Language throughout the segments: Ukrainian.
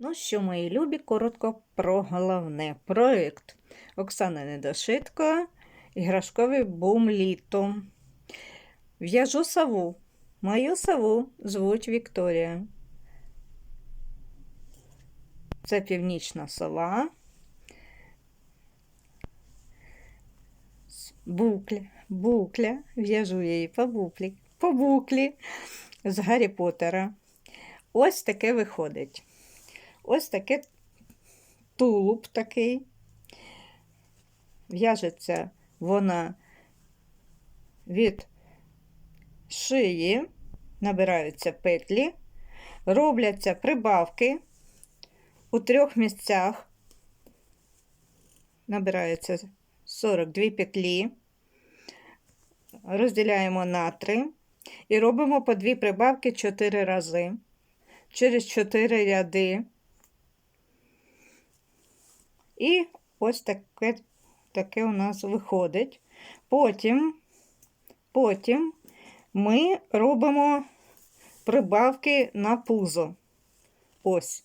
Ну що, мої любі, коротко про головне. Проєкт Оксана Недошитко, іграшковий бум літо. В'яжу сову. Мою сову звуть Вікторія. Це північна сова. Букля, букля, в'яжу її по буклі, по буклі з Гаррі Поттера. Ось таке виходить. Ось таке тулуб такий. В'яжеться вона від шиї, набираються петлі, робляться прибавки у трьох місцях. Набираються 42 петлі, розділяємо на 3 і робимо по дві прибавки 4 рази. Через 4 ряди. І ось таке таке у нас виходить. Потім, потім ми робимо прибавки на пузо. Ось.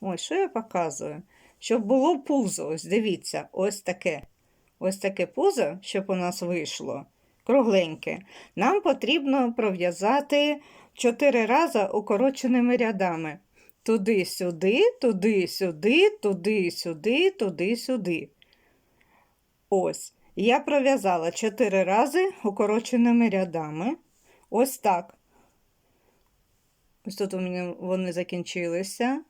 Ось, що я показую? Щоб було пузо, ось дивіться, ось таке. Ось таке пузо, щоб у нас вийшло кругленьке. Нам потрібно пров'язати 4 рази укороченими рядами. Туди-сюди, туди-сюди, туди-сюди, туди-сюди. Ось. Я пров'язала 4 рази укороченими рядами. Ось так. Ось тут у мене вони закінчилися.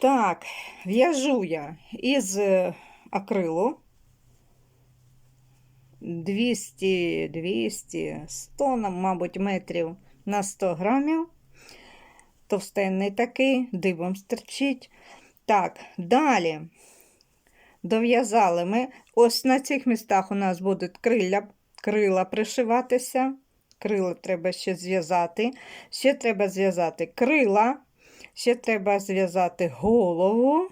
Так, в'яжу я із акрилу 200, 200, 100, мабуть, метрів на 100 грамів. Товстенний такий, дибом стерчить. Так, далі дов'язали ми. Ось на цих містах у нас будуть крила, крила пришиватися. Крила треба ще зв'язати. Ще треба зв'язати крила, ще треба зв'язати голову.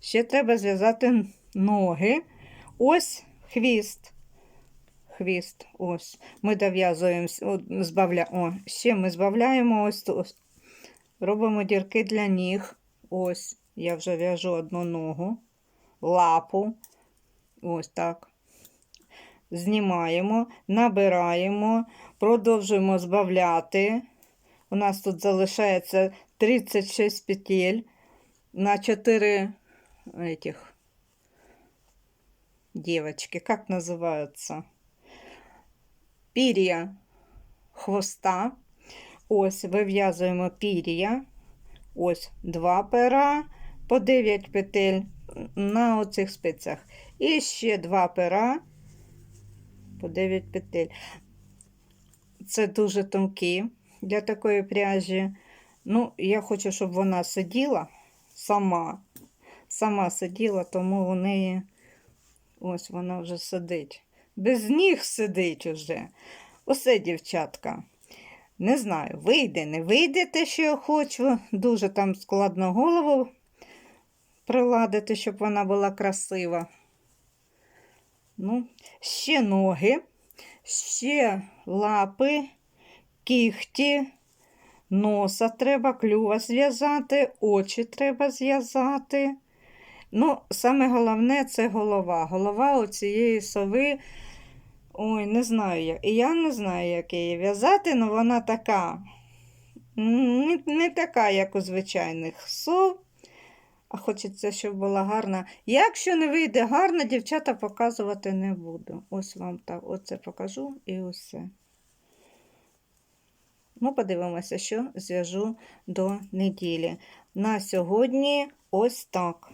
Ще треба зв'язати ноги. Ось хвіст. Хвіст, ось. Ми дов'язуємо, збавля... О, ми збавляємо ось тут. Робимо дірки для ніг. Ось, я вже в'яжу одну ногу, лапу. Ось так. Знімаємо, набираємо, продовжуємо збавляти. У нас тут залишається 36 петель на 4 этих девочки, как называются? Пір'я хвоста. Ось вив'язуємо пір'я. Ось два пера по 9 петель на оцих спицях. І ще два пера по 9 петель. Це дуже тонкі для такої пряжі. Ну, я хочу, щоб вона сиділа сама. Сама сиділа, тому у неї ось вона вже сидить. Без ніг сидить уже. Усе, дівчатка. Не знаю, вийде, не вийде те, що я хочу. Дуже там складно голову приладити, щоб вона була красива. Ну, Ще ноги, ще лапи, кіхті, носа треба, клюва зв'язати, очі треба зв'язати. Ну, саме головне це голова. Голова оцієї сови. Ой, не знаю як. І я не знаю, як її в'язати, але вона така. Не, не така, як у звичайних сов. А хочеться, щоб була гарна. Якщо не вийде гарна, дівчата показувати не буду. Ось вам так оце покажу і усе. Ну, подивимося, що зв'яжу до неділі. На сьогодні ось так.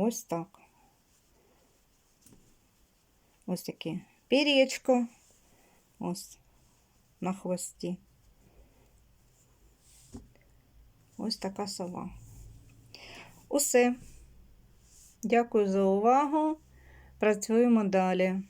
Ось так. Ось таке пір'ячко, ось на хвості. Ось така сова. Усе. Дякую за увагу. Працюємо далі.